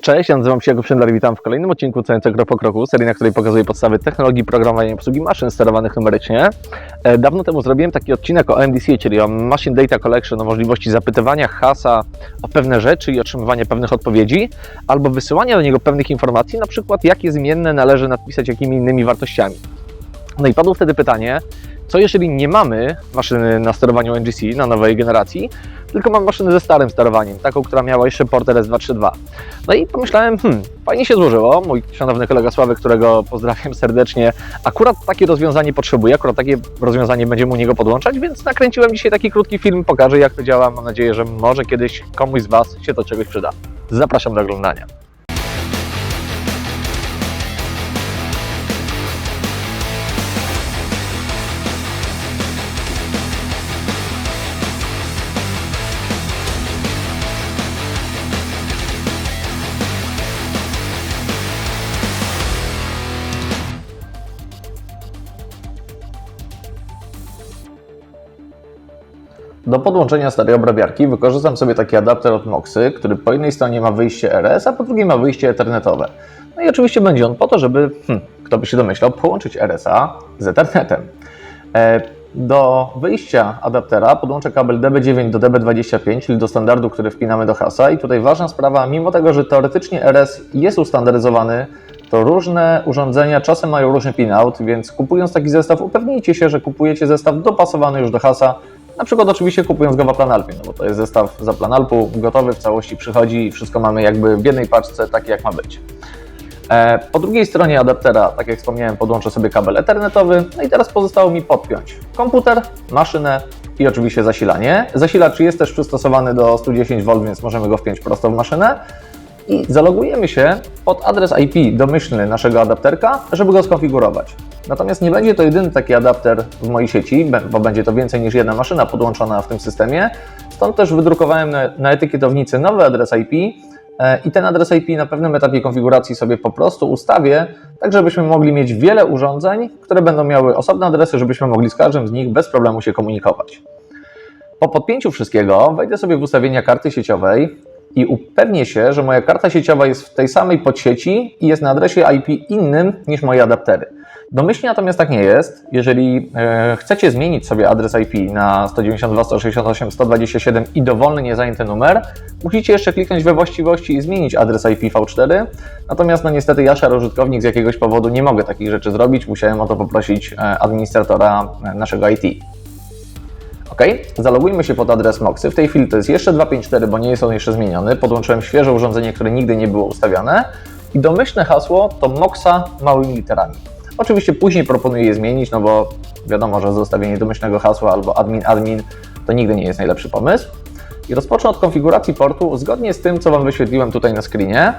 Cześć, nazywam się Jakub Szendler, witam w kolejnym odcinku Cenice Krok po Kroku, serii, na której pokazuję podstawy technologii programowania i obsługi maszyn sterowanych numerycznie. E, Dawno temu zrobiłem taki odcinek o MDC, czyli o Machine Data Collection, o możliwości zapytywania hasa o pewne rzeczy i otrzymywania pewnych odpowiedzi, albo wysyłania do niego pewnych informacji, na przykład jakie zmienne należy nadpisać jakimi innymi wartościami. No i padło wtedy pytanie, co jeżeli nie mamy maszyny na sterowaniu NGC na nowej generacji, tylko mam maszynę ze starym sterowaniem, taką, która miała jeszcze port RS232. No i pomyślałem, hmm, fajnie się złożyło. Mój szanowny kolega Sławek, którego pozdrawiam serdecznie, akurat takie rozwiązanie potrzebuje, akurat takie rozwiązanie będziemy u niego podłączać, więc nakręciłem dzisiaj taki krótki film, pokażę jak to działa. Mam nadzieję, że może kiedyś komuś z Was się to czegoś przyda. Zapraszam do oglądania. Do podłączenia starej obrabiarki wykorzystam sobie taki adapter od Moxy, który po jednej stronie ma wyjście RS, a po drugiej ma wyjście ethernetowe. No i oczywiście będzie on po to, żeby, hmm, kto by się domyślał, połączyć RSA z Ethernetem. E, Do wyjścia adaptera podłączę kabel DB9 do DB25, czyli do standardu, który wpinamy do hasa. I tutaj ważna sprawa, mimo tego, że teoretycznie RS jest ustandaryzowany, to różne urządzenia czasem mają różny pinout, więc kupując taki zestaw, upewnijcie się, że kupujecie zestaw dopasowany już do hasa, na przykład oczywiście kupując go w Aplanalpie, no bo to jest zestaw z Aplanalpu, gotowy w całości przychodzi i wszystko mamy jakby w jednej paczce, tak jak ma być. E, Po drugiej stronie adaptera, tak jak wspomniałem, podłączę sobie kabel ethernetowy, no i teraz pozostało mi podpiąć komputer, maszynę i oczywiście zasilanie. Zasilacz jest też przystosowany do 110V, więc możemy go wpiąć prosto w maszynę i zalogujemy się pod adres IP domyślny naszego adapterka, żeby go skonfigurować. Natomiast nie będzie to jedyny taki adapter w mojej sieci, bo będzie to więcej niż jedna maszyna podłączona w tym systemie. Stąd też wydrukowałem na, na etykietownicy nowy adres IP e, i ten adres IP na pewnym etapie konfiguracji sobie po prostu ustawię, tak żebyśmy mogli mieć wiele urządzeń, które będą miały osobne adresy, żebyśmy mogli z każdym z nich bez problemu się komunikować. Po podpięciu wszystkiego wejdę sobie w ustawienia karty sieciowej i upewnię się, że moja karta sieciowa jest w tej samej podsieci i jest na adresie IP innym niż moje adaptery. Domyślnie natomiast tak nie jest. Jeżeli e, chcecie zmienić sobie adres IP na 192, 168, 127 i dowolny niezajęty numer, musicie jeszcze kliknąć we właściwości i zmienić adres IP V4. Natomiast no niestety ja, szary użytkownik, z jakiegoś powodu nie mogę takich rzeczy zrobić. Musiałem o to poprosić e, administratora e, naszego IT. OK, zalogujmy się pod adres Moxy. W tej chwili to jest jeszcze 254, bo nie jest on jeszcze zmieniony. Podłączyłem świeże urządzenie, które nigdy nie było ustawiane. I domyślne hasło to Moxa małymi literami. Oczywiście później proponuję je zmienić, no bo wiadomo, że zostawienie domyślnego hasła albo admin admin to nigdy nie jest najlepszy pomysł. I rozpocznę od konfiguracji portu zgodnie z tym, co Wam wyświetliłem tutaj na screenie.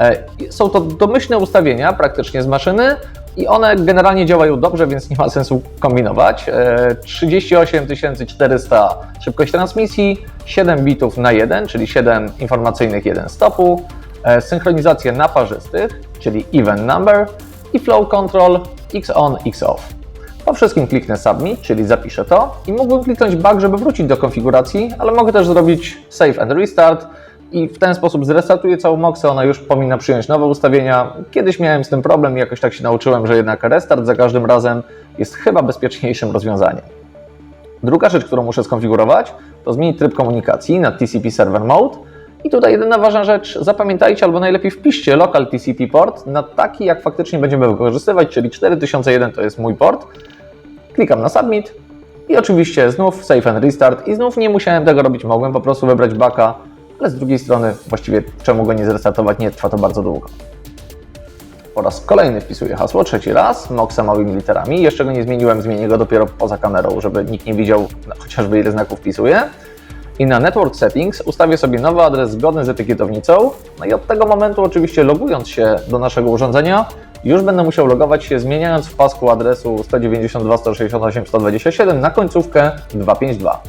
E, Są to domyślne ustawienia praktycznie z maszyny i one generalnie działają dobrze, więc nie ma sensu kombinować. E, 38 400 szybkość transmisji, 7 bitów na 1, czyli 7 informacyjnych 1 stopu, e, synchronizację na parzystych, czyli even number i flow control x on, x off. Po wszystkim kliknę submit, czyli zapiszę to i mógłbym kliknąć back, żeby wrócić do konfiguracji, ale mogę też zrobić save and restart i w ten sposób zrestartuję całą Moxę, ona już powinna przyjąć nowe ustawienia. Kiedyś miałem z tym problem i jakoś tak się nauczyłem, że jednak restart za każdym razem jest chyba bezpieczniejszym rozwiązaniem. Druga rzecz, którą muszę skonfigurować, to zmienić tryb komunikacji na TCP Server Mode. I tutaj jedyna ważna rzecz, zapamiętajcie albo najlepiej wpiszcie local TCP port na taki, jak faktycznie będziemy wykorzystywać, czyli 4001 to jest mój port. Klikam na submit i oczywiście znów save and restart i znów nie musiałem tego robić, mogłem po prostu wybrać backa, ale z drugiej strony właściwie czemu go nie zrestartować, nie trwa to bardzo długo. Po raz kolejny wpisuję hasło, trzeci raz, Moxa małymi literami. Jeszcze go nie zmieniłem, zmienię go dopiero poza kamerą, żeby nikt nie widział no, chociażby ile znaków wpisuję. I na Network Settings ustawię sobie nowy adres zgodny z etykietownicą. No i od tego momentu oczywiście logując się do naszego urządzenia, już będę musiał logować się zmieniając w pasku adresu 192, 168, 127 na końcówkę 252.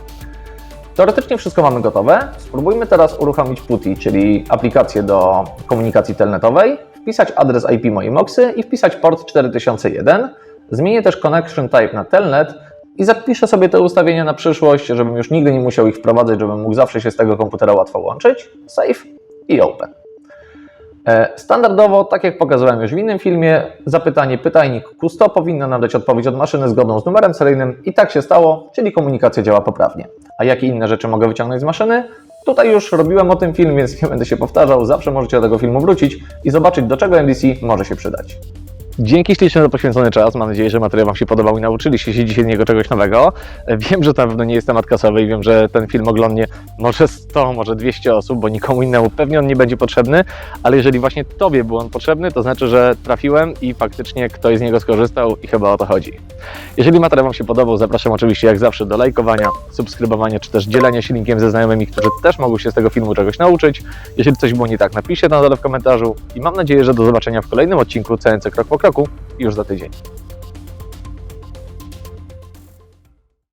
Teoretycznie wszystko mamy gotowe. Spróbujmy teraz uruchomić PuTTY, czyli aplikację do komunikacji telnetowej, wpisać adres IP mojej Moxy i wpisać port 4001. Zmienię też connection type na telnet i zapiszę sobie te ustawienia na przyszłość, żebym już nigdy nie musiał ich wprowadzać, żebym mógł zawsze się z tego komputera łatwo łączyć. Save i open. E, Standardowo, tak jak pokazałem już w innym filmie, zapytanie pytajnik Kusto powinno nam dać odpowiedź od maszyny zgodną z numerem seryjnym i tak się stało, czyli komunikacja działa poprawnie. A jakie inne rzeczy mogę wyciągnąć z maszyny? Tutaj już robiłem o tym film, więc nie będę się powtarzał. Zawsze możecie do tego filmu wrócić i zobaczyć, do czego MDC może się przydać. Dzięki ślicznie za poświęcony czas. Mam nadzieję, że materiał Wam się podobał i nauczyliście się dzisiaj niego czegoś nowego. Wiem, że to pewno nie jest temat kasowy i wiem, że ten film oglądnie może 100, może 200 osób, bo nikomu innemu pewnie on nie będzie potrzebny, ale jeżeli właśnie Tobie był on potrzebny, to znaczy, że trafiłem i faktycznie ktoś z niego skorzystał i chyba o to chodzi. Jeżeli materiał Wam się podobał, zapraszam oczywiście jak zawsze do lajkowania, subskrybowania, czy też dzielenia się linkiem ze znajomymi, którzy też mogą się z tego filmu czegoś nauczyć. Jeżeli coś było nie tak, napiszcie to na dole w komentarzu i mam nadzieję, że do zobaczenia w kolejnym odcinku CNC Krok po Kroku już za tydzień.